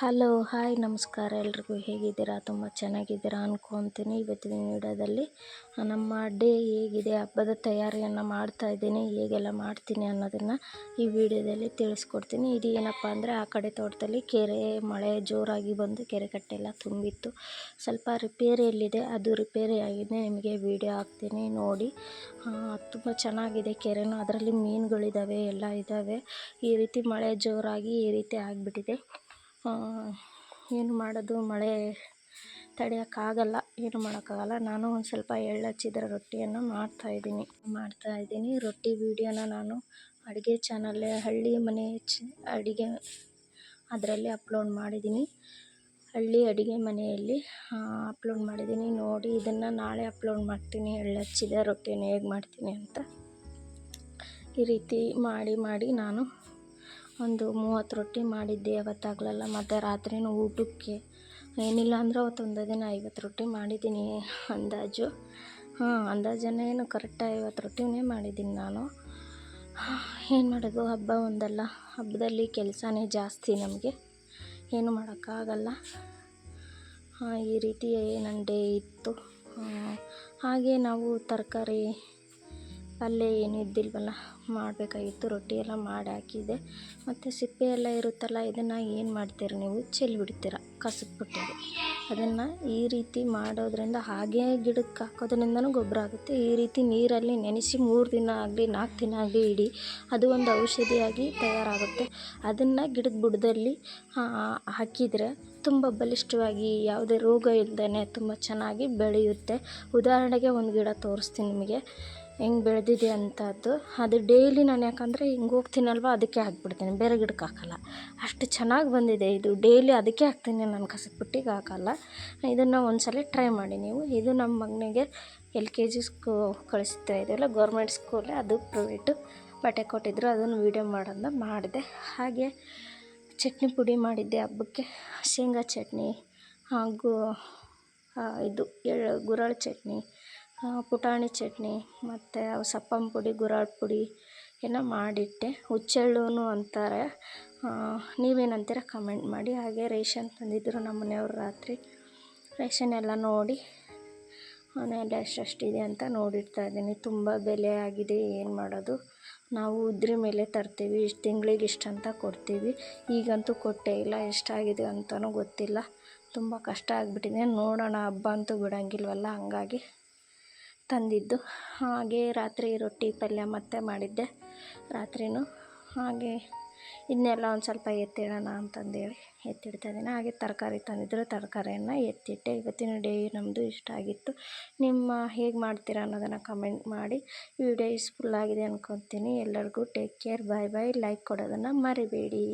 Hello, hi, ನಮಸ್ಕಾರ. ಎಲ್ರಿಗೂ ಹೇಗಿದ್ದೀರಾ? ತುಂಬ ಚೆನ್ನಾಗಿದ್ದೀರಾ ಅಂದ್ಕೊತೀನಿ ಇವತ್ತಿನ ವಿಡಿಯೋದಲ್ಲಿ. ನಮ್ಮ ಡೇ ಹೇಗಿದೆ, ಹಬ್ಬದ ತಯಾರಿಯನ್ನು ಮಾಡ್ತಾ ಇದ್ದೀನಿ, ಹೇಗೆಲ್ಲ ಮಾಡ್ತೀನಿ ಅನ್ನೋದನ್ನು ಈ ವಿಡಿಯೋದಲ್ಲಿ ತಿಳಿಸ್ಕೊಡ್ತೀನಿ. ಇದು ಏನಪ್ಪ ಅಂದರೆ, ಆ ಕಡೆ ತೋಟದಲ್ಲಿ ಕೆರೆ, ಮಳೆ ಜೋರಾಗಿ ಬಂದು ಕೆರೆ ಕಟ್ಟೆ ಎಲ್ಲ ತುಂಬಿತ್ತು. ಸ್ವಲ್ಪ ರಿಪೇರಿಯಲ್ಲಿದೆ ಅದು ರಿಪೇರಿ ಆಗಿದೆ, ನಿಮಗೆ ವಿಡಿಯೋ ಹಾಕ್ತೀನಿ, ನೋಡಿ. ತುಂಬ ಚೆನ್ನಾಗಿದೆ ಕೆರೆನೂ, ಅದರಲ್ಲಿ ಮೀನುಗಳಿದ್ದಾವೆ ಎಲ್ಲ ಇದ್ದಾವೆ ಈ ರೀತಿ ಮಳೆ ಜೋರಾಗಿ ಈ ರೀತಿ ಆಗಿಬಿಟ್ಟಿದೆ. ಏನು ಮಾಡೋದು, ಮಳೆ ತಡೆಯೋಕ್ಕಾಗಲ್ಲ ಏನು ಮಾಡೋಕ್ಕಾಗಲ್ಲ. ನಾನು ಒಂದು ಸ್ವಲ್ಪ ಎಳ್ಳು ಹಚ್ಚಿದ ರೊಟ್ಟಿಯನ್ನು ಮಾಡ್ತಾಯಿದ್ದೀನಿ ಮಾಡ್ತಾಯಿದ್ದೀನಿ ರೊಟ್ಟಿ ವೀಡಿಯೋನ ನಾನು ಅಡುಗೆ ಚಾನಲ್ಲೇ, ಹಳ್ಳಿ ಮನೆ ಚ, ಅಡುಗೆ ಅದರಲ್ಲಿ ಅಪ್ಲೋಡ್ ಮಾಡಿದ್ದೀನಿ. ಹಳ್ಳಿ ಅಡುಗೆ ಮನೆಯಲ್ಲಿ ಅಪ್ಲೋಡ್ ಮಾಡಿದ್ದೀನಿ. ನೋಡಿ, ಇದನ್ನು ನಾಳೆ ಅಪ್ಲೋಡ್ ಮಾಡ್ತೀನಿ. ಎಳ್ಳು ಹಚ್ಚಿದ ರೊಟ್ಟಿಯನ್ನು ಹೇಗೆ ಮಾಡ್ತೀನಿ ಅಂತ. ಈ ರೀತಿ ಮಾಡಿ ಮಾಡಿ ನಾನು ಒಂದು ಮೂವತ್ತು ರೊಟ್ಟಿ ಮಾಡಿದ್ದೆ ಅವತ್ತಾಗಲೆಲ್ಲ ಮತ್ತು ರಾತ್ರಿನೂ ಊಟಕ್ಕೆ. ಏನಿಲ್ಲ ಅಂದ್ರೆ ಒಂದೇ ದಿನ ಐವತ್ತು ರೊಟ್ಟಿ ಮಾಡಿದ್ದೀನಿ ಅಂದಾಜು. ಹಾಂ, ಅಂದಾಜನೇನು ಕರೆಕ್ಟಾಗಿ ಐವತ್ತು ರೊಟ್ಟಿನೇ ಮಾಡಿದ್ದೀನಿ ನಾನು. ಏನು ಮಾಡೋದು, ಹಬ್ಬ ಒಂದಲ್ಲ, ಹಬ್ಬದಲ್ಲಿ ಕೆಲಸನೇ ಜಾಸ್ತಿ ನಮಗೆ. ಏನು ಮಾಡೋಕ್ಕಾಗಲ್ಲ. ಈ ರೀತಿ ನನ್ನ ಡೇ ಇತ್ತು. ಹಾಗೆ ನಾವು ತರಕಾರಿ ಪಲ್ಯ ಏನು ಇದ್ದಿಲ್ವಲ್ಲ, ಮಾಡಬೇಕಾಗಿತ್ತು, ರೊಟ್ಟಿ ಎಲ್ಲ ಮಾಡಿ ಹಾಕಿದ್ದೆ. ಮತ್ತು ಸಿಪ್ಪೆ ಎಲ್ಲ ಇರುತ್ತಲ್ಲ, ಇದನ್ನು ಏನು ಮಾಡ್ತೀರ ನೀವು? ಚೆಲ್ಬಿಡ್ತೀರ ಕಸದ ಬುಟ್ಟಿಗೆ ಅದನ್ನು ಈ ರೀತಿ ಮಾಡೋದರಿಂದ ಹಾಗೇ ಗಿಡಕ್ಕೆ ಹಾಕೋದ್ರಿಂದನೂ ಗೊಬ್ಬರ ಆಗುತ್ತೆ. ಈ ರೀತಿ ನೀರಲ್ಲಿ ನೆನೆಸಿ ಮೂರು ದಿನ ಆಗಲಿ, ನಾಲ್ಕು ದಿನ ಆಗಲಿ ಇಡಿ, ಅದು ಒಂದು ಔಷಧಿಯಾಗಿ ತಯಾರಾಗುತ್ತೆ. ಅದನ್ನು ಗಿಡದ ಬುಡದಲ್ಲಿ ಹಾಕಿದರೆ ತುಂಬ ಬಲಿಷ್ಠವಾಗಿ ಯಾವುದೇ ರೋಗ ಇಲ್ಲದೇ ತುಂಬ ಚೆನ್ನಾಗಿ ಬೆಳೆಯುತ್ತೆ. ಉದಾಹರಣೆಗೆ ಒಂದು ಗಿಡ ತೋರಿಸ್ತೀನಿ ನಿಮಗೆ. ಹೆಂಗೆ ಬೆಳೆದಿದೆ ಅಂತದ್ದು. ಅದು ಡೈಲಿ ನಾನು ಯಾಕಂದರೆ ಹಿಂಗೆ ಹೋಗ್ತೀನಲ್ವ, ಅದಕ್ಕೆ ಹಾಕ್ಬಿಡ್ತೀನಿ. ಬೇರೆ ಗಿಡಕ್ಕೆ ಹಾಕಲ್ಲ. ಅಷ್ಟು ಚೆನ್ನಾಗಿ ಬಂದಿದೆ ಇದು. ಡೈಲಿ ಅದಕ್ಕೆ ಹಾಕ್ತೀನಿ ನಾನು ಕಸಕ್ಕೆ ಬಿಟ್ಟಿಗೆ ಹಾಕಲ್ಲ. ಇದನ್ನು ಒಂದು ಸಲ ಟ್ರೈ ಮಾಡಿ ನೀವು. ಇದು ನಮ್ಮ ಮಗನಿಗೆ ಎಲ್ ಕೆ ಜಿ ಸ್ಕೂ ಕಳಿಸ್ತಾ ಇದೆಯಲ್ಲ ಗೌರ್ಮೆಂಟ್ ಸ್ಕೂಲೇ ಅದು ಪ್ರೈವೇಟು ಬಟ್ಟೆ ಕೊಟ್ಟಿದ್ದರು ಅದನ್ನು ವೀಡಿಯೋ ಮಾಡೋದನ್ನ ಮಾಡಿದೆ. ಹಾಗೆ ಚಟ್ನಿ ಪುಡಿ ಮಾಡಿದ್ದೆ ಹಬ್ಬಕ್ಕೆ. ಶೇಂಗಾ ಚಟ್ನಿ ಹಾಗೂ ಇದು ಎಳ್ಳು ಗುರಳ್ ಚಟ್ನಿ. ಪುಟಾಣಿ ಚಟ್ನಿ ಮತ್ತು ಸಪ್ಪಂ ಪುಡಿ ಗುರಾಳ್ ಪುಡಿ ಎಲ್ಲ ಮಾಡಿಟ್ಟೆ. ಹುಚ್ಚೆಳ್ಳೂ ಅಂತಾರೆ. ನೀವೇನಂತೀರ ಕಮೆಂಟ್ ಮಾಡಿ. ಹಾಗೆ ರೇಷನ್ ತಂದಿದ್ದರು ನಮ್ಮ ಮನೆಯವ್ರು ರಾತ್ರಿ. ರೇಷನ್ ಎಲ್ಲ ನೋಡಿ ಮನೆಯಲ್ಲಿ ಎಷ್ಟೆಷ್ಟಿದೆ ಅಂತ ನೋಡಿಡ್ತಾ ಇದ್ದೀನಿ. ತುಂಬ ಬೆಲೆ ಆಗಿದೆ, ಏನು ಮಾಡೋದು. ನಾವು ಉದ್ರಿ ಮೇಲೆ ತರ್ತೀವಿ, ಇಷ್ಟು ತಿಂಗ್ಳಿಗೆ ಇಷ್ಟು ಅಂತ ಕೊಡ್ತೀವಿ. ಈಗಂತೂ ಕೊಟ್ಟೇ ಇಲ್ಲ, ಎಷ್ಟಾಗಿದೆ ಅಂತಲೂ ಗೊತ್ತಿಲ್ಲ. ತುಂಬ ಕಷ್ಟ ಆಗಿಬಿಟ್ಟಿದೆ. ನೋಡೋಣ, ಹಬ್ಬ ಅಂತೂ ಬಿಡೋಂಗಿಲ್ವಲ್ಲ, ಹಂಗಾಗಿ ತಂದಿದ್ದು. ಹಾಗೆ ರಾತ್ರಿ ರೊಟ್ಟಿ ಪಲ್ಯ ಮತ್ತೆ ಮಾಡಿದ್ದೆ ರಾತ್ರಿನೂ. ಹಾಗೆ ಇದನ್ನೆಲ್ಲ ಒಂದು ಸ್ವಲ್ಪ ಎತ್ತಿಡೋಣ ಅಂತಂದೇಳಿ ಎತ್ತಿಡ್ತಾ ಇದ್ದೀನಿ. ಹಾಗೆ ತರಕಾರಿ ತಂದಿದ್ದರು ತರಕಾರಿಯನ್ನು ಎತ್ತಿಟ್ಟೆ. ಇವತ್ತಿನ ಡೇ ನಮ್ಮದು ಇಷ್ಟ ಆಗಿತ್ತು. ನಿಮ್ಮ ಹೇಗೆ ಮಾಡ್ತೀರಾ ಅನ್ನೋದನ್ನು ಕಮೆಂಟ್ ಮಾಡಿ. ವಿಡಿಯೋ ಯೂಸ್ಫುಲ್ ಆಗಿದೆ ಅಂದ್ಕೊತೀನಿ ಎಲ್ಲರಿಗೂ take care bye bye like ಕೊಡೋದನ್ನು ಮರಿಬೇಡಿ.